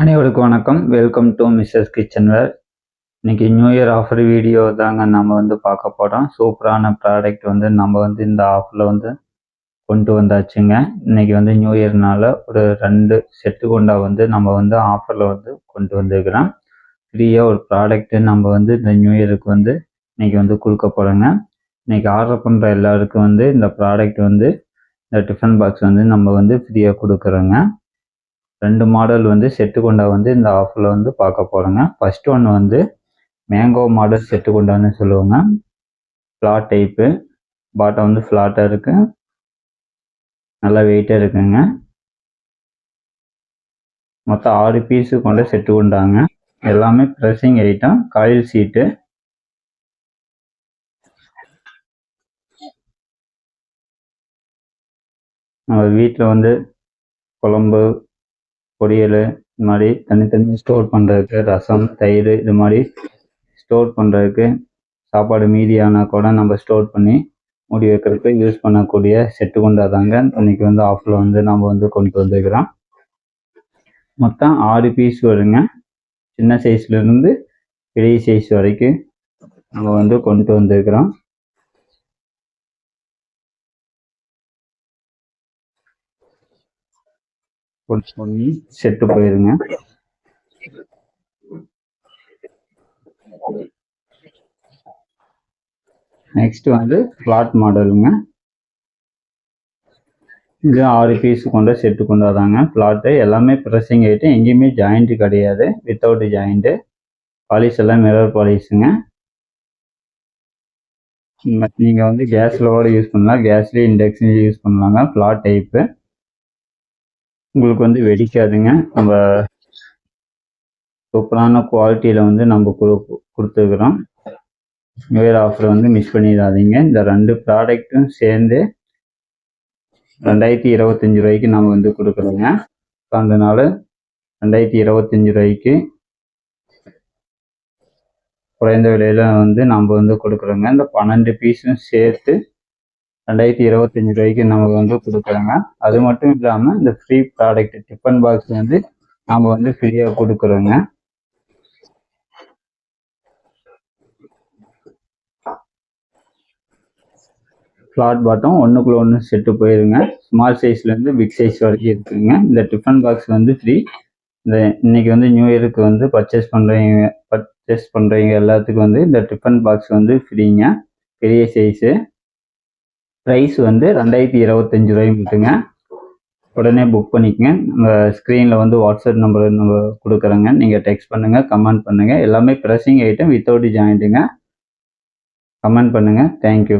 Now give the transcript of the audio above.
அனைவருக்கும் வணக்கம். Welcome to Mrs கிச்சன்வேர் இன்னைக்கு நியூ இயர் ஆஃபர் வீடியோ தாங்க நம்ம வந்து பார்க்க போகிறோம் சூப்பரான ப்ராடக்ட் வந்து நம்ம வந்து இந்த ஆஃபரில் வந்து கொண்டு வந்தாச்சுங்க. இன்னைக்கு வந்து நியூ இயர்னால ஒரு ரெண்டு செட்டு கொண்டா வந்து நம்ம வந்து ஆஃபரில் வந்து கொண்டு வந்திருக்கிறோம். ஃப்ரீயாக ஒரு ப்ராடக்ட்டு நம்ம வந்து இந்த நியூ இயருக்கு வந்து இன்னைக்கு வந்து கொடுக்க போகிறோங்க இன்னைக்கு ஆர்டர் பண்ணுற எல்லாருக்கும் வந்து இந்த ப்ராடக்ட் வந்து இந்த டிஃபன் பாக்ஸ் வந்து நம்ம வந்து ஃப்ரீயாக கொடுக்குறோங்க. ரெண்டு மாடல் வந்து செட்டு கொண்டா வந்து இந்த ஆஃபரில் வந்து பார்க்க போகிறோங்க ஃபர்ஸ்ட் ஒன்று வந்து மேங்கோ மாடல் செட்டு கொண்டான்னு சொல்லுவாங்க. ஃப்ளாட் டைப்பு பாட்டம் வந்து ஃப்ளாட்டாக இருக்கு. நல்லா வெயிட்டாக இருக்குங்க. மொத்தம் ஆறு பீஸு கொண்ட செட்டு கொண்டாங்க. எல்லாமே ப்ரெஸ்ஸிங் ஐட்டம் காயில் சீட்டு நம்ம வீட்டில் வந்து குழம்பு பொரியல் இது மாதிரி தனித்தனியாக ஸ்டோர் பண்ணுறதுக்கு ரசம் தயிர் இது மாதிரி ஸ்டோர் பண்ணுறதுக்கு சாப்பாடு மீதியானா கூட நம்ம ஸ்டோர் பண்ணி மூடி வைக்கிறதுக்கு யூஸ் பண்ணக்கூடிய செட்டு கொண்டாதாங்க இன்னைக்கு வந்து ஆஃபில் வந்து நம்ம வந்து கொண்டு வந்துக்கிறோம் மொத்தம் ஆறு பீஸ் வருங்க. சின்ன சைஸ்லேருந்து பெரிய சைஸ் வரைக்கும் நம்ம வந்து கொண்டு வந்துருக்கிறோம். பண்ணி செட்டு போயிருங்க. நெக்ஸ்ட் வந்து ஃப்ளாட் மாடலுங்க இது ஆறு பீஸ் கொண்ட செட்டு கொண்டு வராங்க ஃப்ளாட்டு எல்லாமே ப்ரெஸ்ஸிங் ஆகிட்டு எங்கேயுமே ஜாயிண்ட்டு கிடையாது. வித்தவுட் ஜாயிண்ட்டு பாலிஷ் எல்லாம் மிரர் பாலிஷுங்க நீங்கள் வந்து கேஸ்ல கூட யூஸ் பண்ணலாம். கேஸ்லேயே இண்டக்ஷன் யூஸ் பண்ணலாங்க. ஃப்ளாட் டைப்பு உங்களுக்கு வந்து வெடிக்காதுங்க. நம்ம சூப்பரான குவாலிட்டியில் வந்து நம்ம கொடு கொடுத்துருக்குறோம். நியூ ஆஃபர் வந்து மிஸ் பண்ணிடாதீங்க. இந்த ரெண்டு ப்ராடக்ட்டும் சேர்ந்து ரெண்டாயிரத்தி இருபத்தஞ்சி ரூபாய்க்கு நம்ம வந்து கொடுக்குறோங்க. அதனால ரெண்டாயிரத்தி இருபத்தஞ்சி ரூபாய்க்கு குறைந்த விலையில் வந்து நம்ம வந்து கொடுக்குறோங்க. இந்த பன்னெண்டு பீஸும் சேர்த்து ரெண்டாயிரத்தி இருபத்தஞ்சு ரூபாய்க்கு நமக்கு வந்து கொடுக்குறோங்க. அது மட்டும் இல்லாமல் இந்த ஃப்ரீ ப்ராடக்ட் டிஃபன் பாக்ஸ் வந்து நாம் வந்து ஃப்ரீயாக கொடுக்குறோங்க. ஃப்ளாட் பாட்டம் ஒன்றுக்குள்ள ஒன்று செட்டு போயிருங்க. ஸ்மால் சைஸ்லேருந்து பிக் சைஸ் வரைக்கும் இருக்குங்க. இந்த டிஃபன் பாக்ஸ் வந்து ஃப்ரீ இந்த இன்னைக்கு வந்து நியூ இயருக்கு வந்து பர்ச்சேஸ் பண்ணுறவங்க பர்ச்சேஸ் பண்ணுறவங்க எல்லாத்துக்கும் வந்து இந்த டிஃபன் பாக்ஸ் வந்து ஃப்ரீங்க பெரிய சைஸு ப்ரைஸ் வந்து ரெண்டாயிரத்தி இருபத்தஞ்சி ரூபாய் மட்டுங்க உடனே புக் பண்ணிக்கங்க. நம்ம ஸ்க்ரீனில் வந்து வாட்ஸ்அப் நம்பர் நம்ம கொடுக்குறோங்க. நீங்கள் டெக்ஸ்ட் பண்ணுங்கள் கமெண்ட் பண்ணுங்கள் எல்லாமே ப்ரெஸ்ஸிங் ஐட்டம் வித்தவுட் ஜாயிண்ட்டுங்க கமெண்ட் பண்ணுங்கள் தேங்க்யூ